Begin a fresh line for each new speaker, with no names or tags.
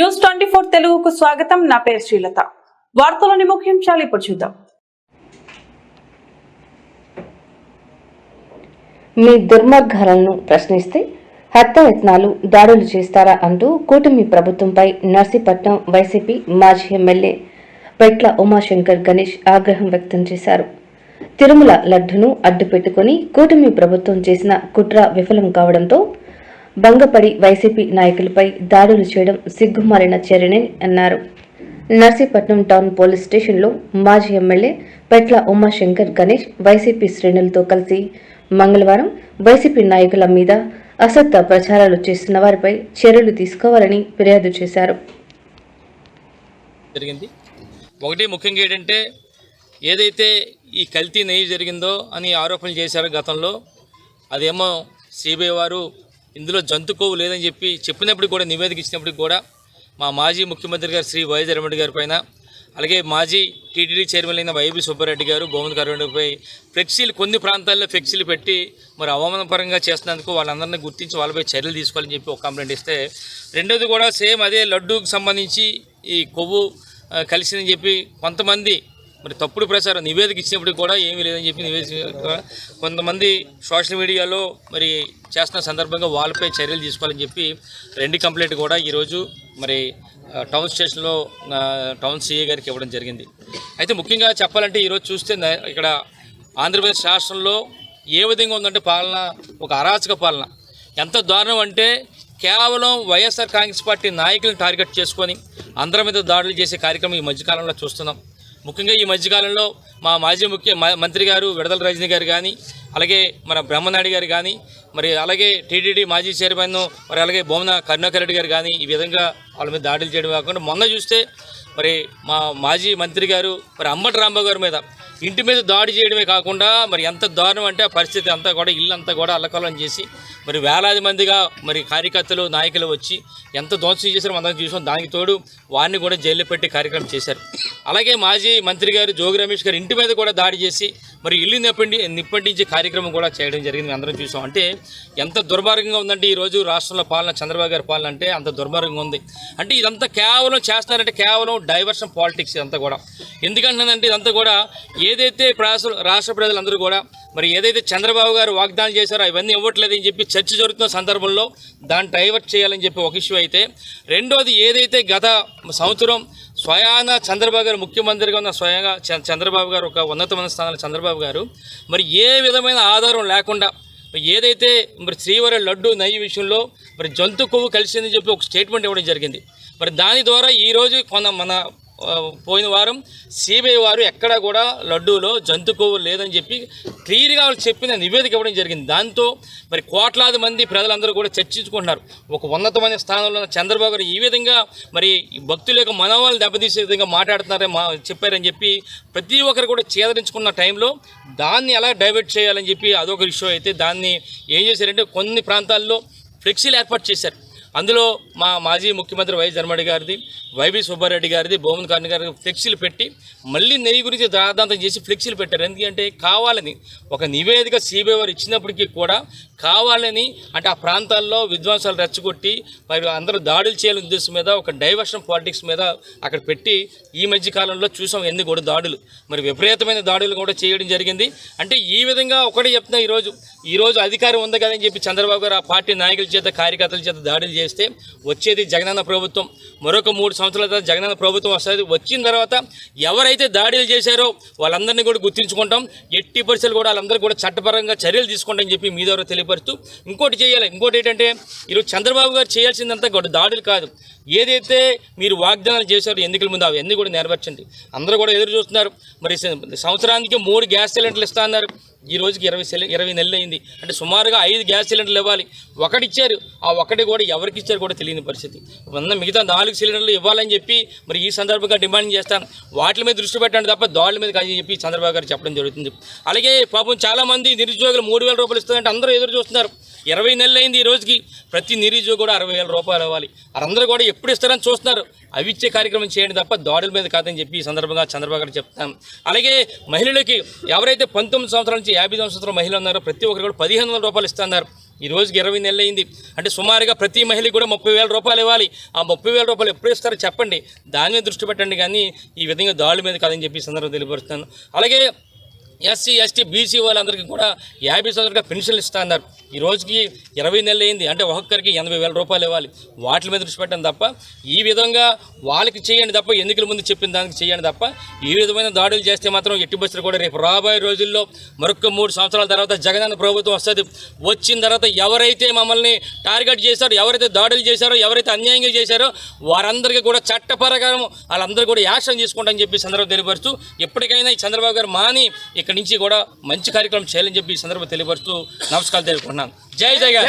News twenty four తెలుగుకు స్వాగతం. నా పేరు శ్రీలత. వార్తలోని ముఖ్యాంశాలు ఇప్పుడు చూద్దాం.
మీ దుర్మార్గాలను ప్రశ్నిస్తే హత్యాయత్నాలు దాడులు చేస్తారా అంటూ కూటమి ప్రభుత్వంపై నర్సీపట్నం వైసీపీ మాజీ ఎమ్మెల్యే పెట్ల ఉమాశంకర్ గణేష్ ఆగ్రహం వ్యక్తం చేశారు. తిరుమల లడ్డును అడ్డుపెట్టుకుని కూటమి ప్రభుత్వం చేసిన కుట్ర విఫలం కావడంతో భంగపడి వైసీపీ నాయకులపై దాడులు చేయడం సిగ్గుమాలిన చర్యని అన్నారు. నర్సీపట్నం టౌన్ పోలీస్ స్టేషన్లో మాజీ ఎమ్మెల్యే పెట్ల ఉమాశంకర్ గణేష్ వైసీపీ శ్రేణులతో కలిసి మంగళవారం వైసీపీ నాయకుల మీద అసత్య ప్రచారాలు చేస్తున్న వారిపై చర్యలు తీసుకోవాలని ఫిర్యాదు చేశారు.
జరిగింది. ఒకటి ముఖ్యంగా ఏంటంటే ఏదైతే ఈ కల్తీ నెయ్యి జరిగిందో అని ఆరోపణలు చేశారు గతంలో అదేమో సిబిఐ వారు ఇందులో జంతు కొవ్వు లేదని చెప్పి చెప్పినప్పటికి కూడా నివేదిక ఇచ్చినప్పటికి కూడా మా మాజీ ముఖ్యమంత్రి గారు శ్రీ వైఎస్ రెడ్డి గారి పైన అలాగే మాజీ టీటీడీ చైర్మన్ అయిన వైబీ సుబ్బారెడ్డి గారు బొమ్మల కరుణపై ఫ్లెక్సీలు కొన్ని ప్రాంతాల్లో ఫ్లెక్సీలు పెట్టి మరి అవమానపరంగా చేస్తున్నందుకు వాళ్ళందరినీ గుర్తించి వాళ్ళపై చర్యలు తీసుకోవాలని చెప్పి ఒక కంప్లైంట్ ఇస్తే రెండోది కూడా సేమ్ అదే లడ్డూకి సంబంధించి ఈ కొవ్వు కలిసిందని చెప్పి కొంతమంది మరి తప్పుడు ప్రచారం నివేదిక ఇచ్చినప్పుడు కూడా ఏమీ లేదని చెప్పి నివేదిక కొంతమంది సోషల్ మీడియాలో మరి చేస్తున్న సందర్భంగా వాళ్ళపై చర్యలు తీసుకోవాలని చెప్పి రెండు కంప్లైంట్ కూడా ఈరోజు మరి టౌన్ స్టేషన్లో టౌన్ సీఏ గారికి ఇవ్వడం జరిగింది. అయితే ముఖ్యంగా చెప్పాలంటే ఈరోజు చూస్తే ఇక్కడ ఆంధ్రప్రదేశ్ రాష్ట్రంలో ఏ విధంగా ఉందంటే పాలన ఒక అరాచక పాలన. ఎంత దారుణం అంటే కేవలం Y S R Congress party నాయకులను టార్గెట్ చేసుకొని అందరి మీద దాడులు చేసే కార్యక్రమం ఈ మధ్యకాలంలో చూస్తున్నాం. ముఖ్యంగా ఈ మధ్యకాలంలో మా మాజీ ముఖ్య మ- మంత్రి గారు విడదల రజనీ గారు కానీ అలాగే మన బ్రహ్మనాయుడు గారు కానీ మరి అలాగే టీటీడీ మాజీ చైర్మన్ మరి అలాగే బొమ్మన కరుణాకర్ రెడ్డి గారు కానీ ఈ విధంగా వాళ్ళ మీద దాడులు చేయడం కాకుండా మొన్న చూస్తే మరి మా మాజీ మంత్రి గారు మరి అంబటి రాంబాబు గారి మీద ఇంటి మీద దాడి చేయడమే కాకుండా మరి ఎంత దారుణం అంటే ఆ పరిస్థితి అంతా కూడా ఇల్లు అంతా కూడా అల్లకలం చేసి మరి వేలాది మందిగా మరి కార్యకర్తలు నాయకులు వచ్చి ఎంత ధ్వంసం చేశారో మనం చూసాం. దానికి తోడు వారిని కూడా జైల్లో పెట్టి కార్యక్రమం చేశారు. అలాగే మాజీ మంత్రి గారు జోగి రమేష్ గారు ఇంటి మీద కూడా దాడి చేసి మరి ఇల్లు నిప్పండి కార్యక్రమం కార్యక్రమం కూడా చేయడం జరిగింది. మేము అందరం చూసాం. అంటే ఎంత దుర్మార్గంగా ఉందంటే ఈరోజు రాష్ట్రంలో పాలన చంద్రబాబు గారి పాలన అంటే అంత దుర్మార్గంగా ఉంది. అంటే ఇదంతా కేవలం చేస్తున్నారంటే కేవలం డైవర్షన్ పాలిటిక్స్ ఇదంతా కూడా. ఎందుకంటున్నానంటే ఇదంతా కూడా ఏదైతే రాష్ట్ర రాష్ట్ర ప్రజలందరూ కూడా మరి ఏదైతే చంద్రబాబు గారు వాగ్దానం చేశారో అవన్నీ ఇవ్వట్లేదని చెప్పి చర్చ జరుగుతున్న సందర్భంలో దాన్ని డైవర్ట్ చేయాలని చెప్పి ఒక ఇష్యూ అయితే రెండోది ఏదైతే గత సంవత్సరం స్వయాన చంద్రబాబు గారు ముఖ్యమంత్రిగా ఉన్న స్వయంగా చంద్రబాబు గారు ఒక ఉన్నతమైన స్థానంలో చంద్రబాబు గారు. మరి ఏ విధమైన ఆధారం లేకుండా ఏదైతే మరి శ్రీవారి లడ్డు నయ్యి విషయంలో మరి జంతు కొవ్వు కలిసిందని చెప్పి ఒక స్టేట్మెంట్ ఇవ్వడం జరిగింది. మరి దాని ద్వారా ఈరోజు కొన మన పోయిన వారం సిబిఐ వారు ఎక్కడా కూడా లడ్డూలో జంతు కొవ్వు లేదని చెప్పి క్లియర్గా వాళ్ళు చెప్పిన నివేదిక ఇవ్వడం జరిగింది. దాంతో మరి కోట్లాది మంది ప్రజలందరూ కూడా చర్చించుకుంటున్నారు. ఒక ఉన్నతమైన స్థానంలో ఉన్న చంద్రబాబు గారు ఈ విధంగా మరి భక్తుల యొక్క మనోవాళ్ళు దెబ్బతీసే విధంగా మాట్లాడుతున్నారని మా చెప్పారని చెప్పి ప్రతి ఒక్కరు కూడా చేదరించుకున్న టైంలో దాన్ని ఎలా డైవర్ట్ చేయాలని చెప్పి అదొక ఇష్యూ అయితే దాన్ని ఏం చేశారంటే కొన్ని ప్రాంతాల్లో ఫ్లెక్సీలు ఏర్పాటు చేశారు. అందులో మా మాజీ ముఖ్యమంత్రి వైఎస్ జగన్మోహన్ గారిది వైవి సుబ్బారెడ్డి గారిది బొమ్మన్ కార్ని గారి ఫ్లెక్సీలు పెట్టి మళ్ళీ నెయ్యి గురించి దాదాంతం చేసి ఫ్లెక్సీలు పెట్టారు. ఎందుకంటే కావాలని ఒక నివేదిక సిబిఐ వారు ఇచ్చినప్పటికీ కూడా కావాలని అంటే ఆ ప్రాంతాల్లో విధ్వంసాలు రెచ్చగొట్టి మరి అందరూ దాడులు చేయాలని ఉద్దేశం మీద ఒక డైవర్షన్ పాలిటిక్స్ మీద అక్కడ పెట్టి ఈ మధ్య కాలంలో చూసాం ఎన్ని కూడా దాడులు. మరి విపరీతమైన దాడులు కూడా చేయడం జరిగింది. అంటే ఈ విధంగా ఒకటే చెప్తున్నా ఈరోజు ఈరోజు అధికారం ఉంది కదని చెప్పి చంద్రబాబు గారు ఆ పార్టీ నాయకుల చేత కార్యకర్తల చేత దాడులు చేస్తే వచ్చేది జగనన్న ప్రభుత్వం. మరొక మూడు సంవత్సరాల తర్వాత జగనన్న ప్రభుత్వం వస్తుంది. వచ్చిన తర్వాత ఎవరైతే దాడులు చేశారో వాళ్ళందరినీ కూడా గుర్తించుకుంటాం. ఎట్టి పరిస్థితులు కూడా వాళ్ళందరూ కూడా చట్టపరంగా చర్యలు తీసుకుంటామని చెప్పి మీ ద్వారా తెలియపరుస్తూ ఇంకోటి చేయాలి. ఇంకోటి ఏంటంటే ఈరోజు చంద్రబాబు గారు చేయాల్సిందంతా కూడా దాడులు కాదు. ఏదైతే మీరు వాగ్దానాలు చేశారో ఎన్నికల ముందు అవన్నీ కూడా నెరవేర్చండి. అందరూ కూడా ఎదురు చూస్తున్నారు. మరి సంవత్సరానికి మూడు గ్యాస్ సిలిండర్లు ఇస్తా అన్నారు. ఈ రోజుకి ఇరవై సిలి ఇరవై నెలలు అయింది. అంటే సుమారుగా ఐదు గ్యాస్ సిలిండర్లు ఇవ్వాలి. ఒకటి ఇచ్చారు ఆ ఒకటి కూడా ఎవరికి ఇచ్చారు కూడా తెలియని పరిస్థితి. ఉన్న మిగతా నాలుగు సిలిండర్లు ఇవ్వాలని చెప్పి మరి ఈ సందర్భంగా డిమాండ్ చేస్తాను. వాటి మీద దృష్టి పెట్టండి తప్ప దాడుల మీద కాదని చెప్పి చంద్రబాబు గారు చెప్పడం జరుగుతుంది. అలాగే పాపం చాలామంది నిరుద్యోగులు మూడు వేల రూపాయలు ఇస్తుందంటే అందరూ ఎదురు చూస్తున్నారు. ఇరవై నెలలు అయింది ఈ రోజుకి. ప్రతి నిరుద్యోగి కూడా అరవై వేల రూపాయలు ఇవ్వాలి. అందరూ కూడా ఎప్పుడు ఇస్తారని చూస్తున్నారు. అవి ఇచ్చే కార్యక్రమం చేయండి తప్ప దాడుల మీద కాదని చెప్పి ఈ సందర్భంగా చంద్రబాబు గారు చెప్తాను అలాగే మహిళలకి ఎవరైతే పంతొమ్మిది సంవత్సరాల నుంచి యాభై సంవత్సరాల మహిళలు ఉన్నారో ప్రతి ఒక్కరు కూడా పదిహేను వందల రూపాయలు ఇస్తున్నారు. ఈ రోజుకి ఇరవై నెలలు అయింది. అంటే సుమారుగా ప్రతి మహిళకి కూడా ముప్పై వేల రూపాయలు ఇవ్వాలి. ఆ ముప్పై వేల రూపాయలు ఎప్పుడు ఇస్తారో చెప్పండి. దాని మీద దృష్టి పెట్టండి కానీ ఈ విధంగా దాడుల మీద కాదని చెప్పి సందర్భం సందర్భంగా తెలియపరుస్తాను అలాగే ఎస్సీ ఎస్టీ బీసీ వాళ్ళందరికీ కూడా యాభై సంవత్సరాలుగా పెన్షన్లు ఇస్తా అన్నారు. ఈ రోజుకి ఇరవై నెలలు అయింది. అంటే ఒక్కొక్కరికి ఎనభై వేల రూపాయలు ఇవ్వాలి. వాటి మీద దృష్టి పెట్టడం తప్ప ఈ విధంగా వాళ్ళకి చేయండి తప్ప ఎన్నికల ముందు చెప్పిన దానికి చేయండి తప్ప ఈ విధమైన దాడులు చేస్తే మాత్రం ఎట్టి బస్సులు కూడా రేపు రాబోయే రోజుల్లో మరొక మూడు సంవత్సరాల తర్వాత జగనన్న ప్రభుత్వం వస్తుంది. వచ్చిన తర్వాత ఎవరైతే మమ్మల్ని టార్గెట్ చేశారో ఎవరైతే దాడులు చేశారో ఎవరైతే అన్యాయంగా చేశారో వారందరికీ కూడా చట్టపరకారం వాళ్ళందరూ కూడా యాక్షన్ తీసుకుంటామని చెప్పి సందర్భం తెలియపరుస్తూ ఎప్పటికైనా ఈ చంద్రబాబు గారు మాని ఇక్కడి నుంచి కూడా మంచి కార్యక్రమం చేయాలని చెప్పి ఈ సందర్భం తెలియపరుస్తూ నమస్కారం తెలుపుకున్నాను జై జగన్!